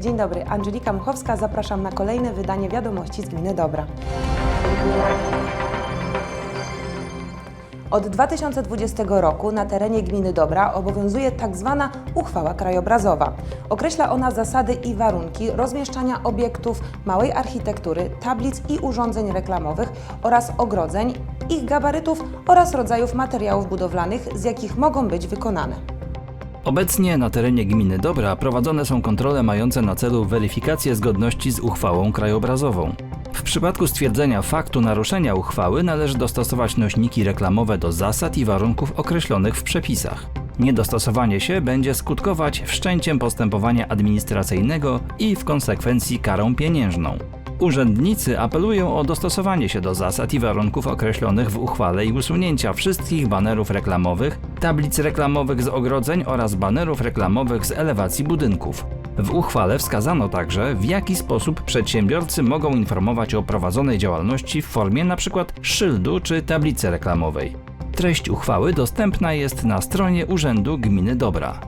Dzień dobry, Angelika Muchowska, zapraszam na kolejne wydanie wiadomości z Gminy Dobra. Od 2020 roku na terenie gminy Dobra obowiązuje tak zwana uchwała krajobrazowa. Określa ona zasady i warunki rozmieszczania obiektów małej architektury, tablic i urządzeń reklamowych oraz ogrodzeń, ich gabarytów oraz rodzajów materiałów budowlanych, z jakich mogą być wykonane. Obecnie na terenie gminy Dobra prowadzone są kontrole mające na celu weryfikację zgodności z uchwałą krajobrazową. W przypadku stwierdzenia faktu naruszenia uchwały należy dostosować nośniki reklamowe do zasad i warunków określonych w przepisach. Niedostosowanie się będzie skutkować wszczęciem postępowania administracyjnego i w konsekwencji karą pieniężną. Urzędnicy apelują o dostosowanie się do zasad i warunków określonych w uchwale i usunięcia wszystkich banerów reklamowych, tablic reklamowych z ogrodzeń oraz banerów reklamowych z elewacji budynków. W uchwale wskazano także, w jaki sposób przedsiębiorcy mogą informować o prowadzonej działalności w formie np. szyldu czy tablicy reklamowej. Treść uchwały dostępna jest na stronie Urzędu Gminy Dobra.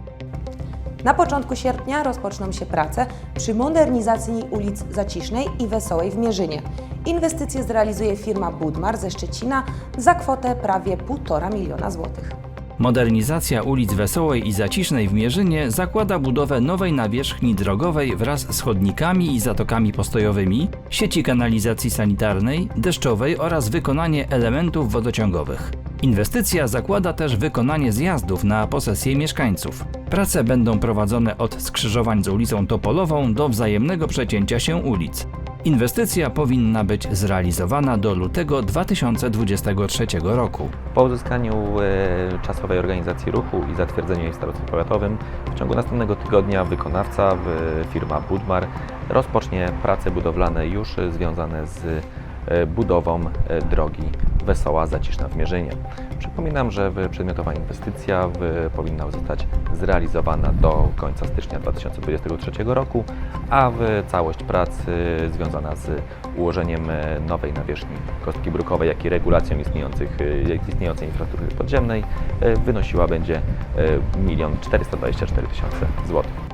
Na początku sierpnia rozpoczną się prace przy modernizacji ulic Zacisznej i Wesołej w Mierzynie. Inwestycje zrealizuje firma Budmar ze Szczecina za kwotę prawie 1,5 miliona złotych. Modernizacja ulic Wesołej i Zacisznej w Mierzynie zakłada budowę nowej nawierzchni drogowej wraz z chodnikami i zatokami postojowymi, sieci kanalizacji sanitarnej, deszczowej oraz wykonanie elementów wodociągowych. Inwestycja zakłada też wykonanie zjazdów na posesję mieszkańców. Prace będą prowadzone od skrzyżowań z ulicą Topolową do wzajemnego przecięcia się ulic. Inwestycja powinna być zrealizowana do lutego 2023 roku. Po uzyskaniu e, czasowej organizacji ruchu i zatwierdzeniu jej w starostwie powiatowym, w ciągu następnego tygodnia wykonawca, firma Budmar, rozpocznie prace budowlane już związane z e, budową e, drogi Wesoła Zaciszna w Mierzynie. Przypominam, że przedmiotowa inwestycja powinna zostać zrealizowana do końca stycznia 2023 roku, a całość prac e, związana z ułożeniem nowej nawierzchni kostki brukowej, jak i regulacją istniejących, istniejącej infrastruktury podziemnej e, wynosiła będzie e, 1 424 tysiące złotych.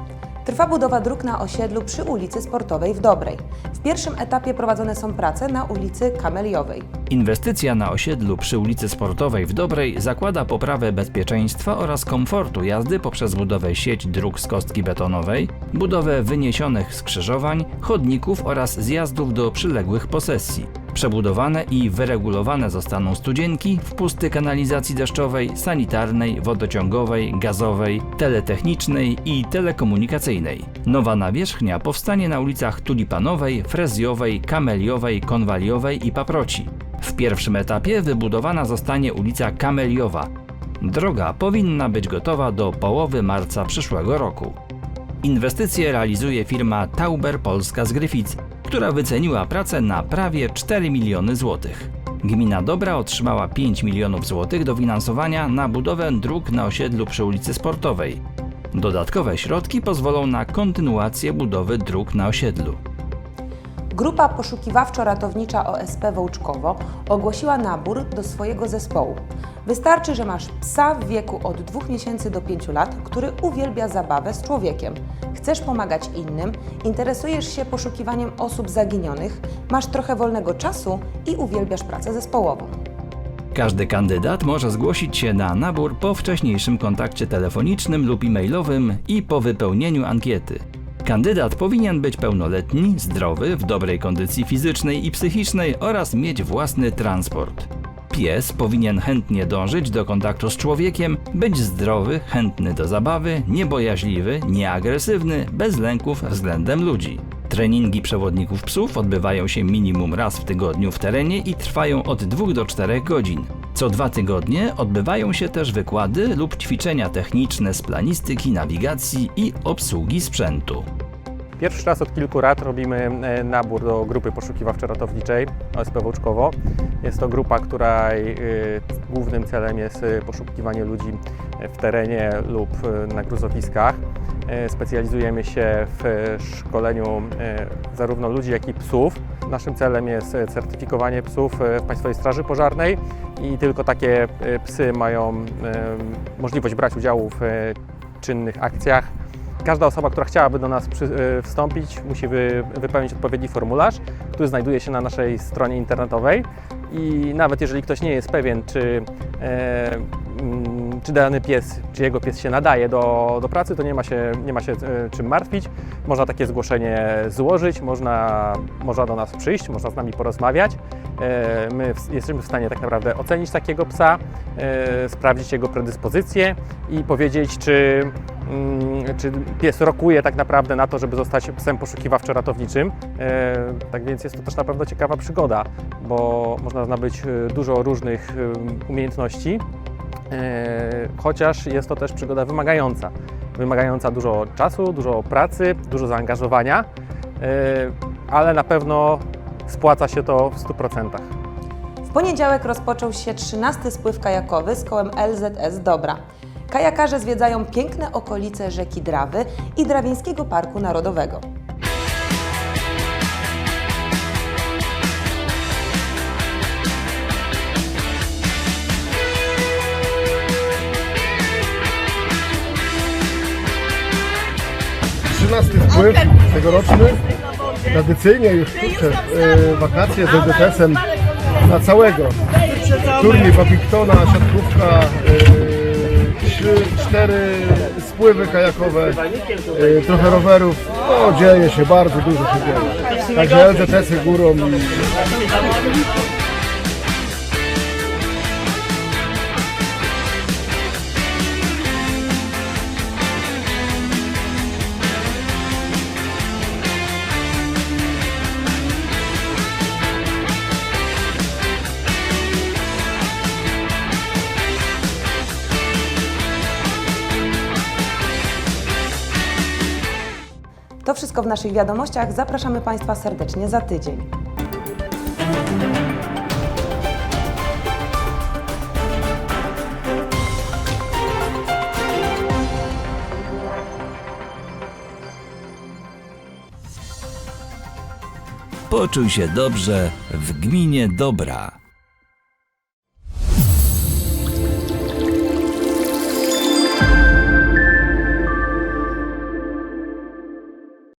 Trwa budowa dróg na osiedlu przy ulicy Sportowej w Dobrej. W pierwszym etapie prowadzone są prace na ulicy Kameliowej. Inwestycja na osiedlu przy ulicy Sportowej w Dobrej zakłada poprawę bezpieczeństwa oraz komfortu jazdy poprzez budowę sieć dróg z kostki betonowej, budowę wyniesionych skrzyżowań, chodników oraz zjazdów do przyległych posesji. Przebudowane i wyregulowane zostaną studzienki, wpusty kanalizacji deszczowej, sanitarnej, wodociągowej, gazowej, teletechnicznej i telekomunikacyjnej. Nowa nawierzchnia powstanie na ulicach Tulipanowej, Frezjowej, Kameliowej, Konwaliowej i Paproci. W pierwszym etapie wybudowana zostanie ulica Kameliowa. Droga powinna być gotowa do połowy marca przyszłego roku. Inwestycje realizuje firma Tauber Polska z Gryfic, która wyceniła pracę na prawie 4 miliony złotych. Gmina Dobra otrzymała 5 milionów złotych dofinansowania na budowę dróg na osiedlu przy ulicy Sportowej. Dodatkowe środki pozwolą na kontynuację budowy dróg na osiedlu. Grupa poszukiwawczo-ratownicza OSP Wołczkowo ogłosiła nabór do swojego zespołu. Wystarczy, że masz psa w wieku od 2 miesięcy do 5 lat, który uwielbia zabawę z człowiekiem. Chcesz pomagać innym, interesujesz się poszukiwaniem osób zaginionych, masz trochę wolnego czasu i uwielbiasz pracę zespołową. Każdy kandydat może zgłosić się na nabór po wcześniejszym kontakcie telefonicznym lub e-mailowym i po wypełnieniu ankiety. Kandydat powinien być pełnoletni, zdrowy, w dobrej kondycji fizycznej i psychicznej oraz mieć własny transport. Pies powinien chętnie dążyć do kontaktu z człowiekiem, być zdrowy, chętny do zabawy, niebojaźliwy, nieagresywny, bez lęków względem ludzi. Treningi przewodników psów odbywają się minimum raz w tygodniu w terenie i trwają od 2 do 4 godzin. Co dwa tygodnie odbywają się też wykłady lub ćwiczenia techniczne z planistyki, nawigacji i obsługi sprzętu. Pierwszy raz od kilku lat robimy e, nabór do grupy poszukiwawczo-ratowniczej OSP Wołczkowo. Jest to grupa, której e, głównym celem jest e, poszukiwanie ludzi w terenie lub na gruzowiskach. E, Specjalizujemy się w szkoleniu e, zarówno ludzi, jak i psów. Naszym celem jest certyfikowanie psów e, w Państwowej Straży Pożarnej i tylko takie psy mają możliwość brać udziału w czynnych akcjach. Każda osoba, która chciałaby do nas wstąpić, musi wy, wypełnić odpowiedni formularz, który znajduje się na naszej stronie internetowej. I nawet jeżeli ktoś nie jest pewien, czy, czy dany pies, czy jego pies się nadaje do, do pracy, to nie ma się, nie ma się e, czym martwić. Można takie zgłoszenie złożyć, można, można do nas przyjść, można z nami porozmawiać. E, My jesteśmy w stanie tak naprawdę ocenić takiego psa, e, sprawdzić jego predyspozycje i powiedzieć, czy, mm, czy pies rokuje tak naprawdę na to, żeby zostać psem poszukiwawczo-ratowniczym. Tak więc jest to też na pewno ciekawa przygoda, bo można nabyć dużo różnych umiejętności, chociaż jest to też przygoda wymagająca. Wymagająca dużo czasu, dużo pracy, dużo zaangażowania, e, ale na pewno spłaca się to w 100%. W poniedziałek rozpoczął się 13 spływ kajakowy z kołem LZS Dobra. Kajakarze zwiedzają piękne okolice rzeki Drawy i Drawińskiego Parku Narodowego. Wpływ tegoroczny. Tradycyjnie już kurczę, e, wakacje z LDTS-em na całego. Turniej badmintona, siatkówka, e, trzy, cztery spływy kajakowe, e, trochę rowerów. No dzieje się, bardzo dużo się dzieje. Także LDTS-y górą i wszystko w naszych wiadomościach. Zapraszamy Państwa serdecznie za tydzień. Poczuj się dobrze w gminie Dobra.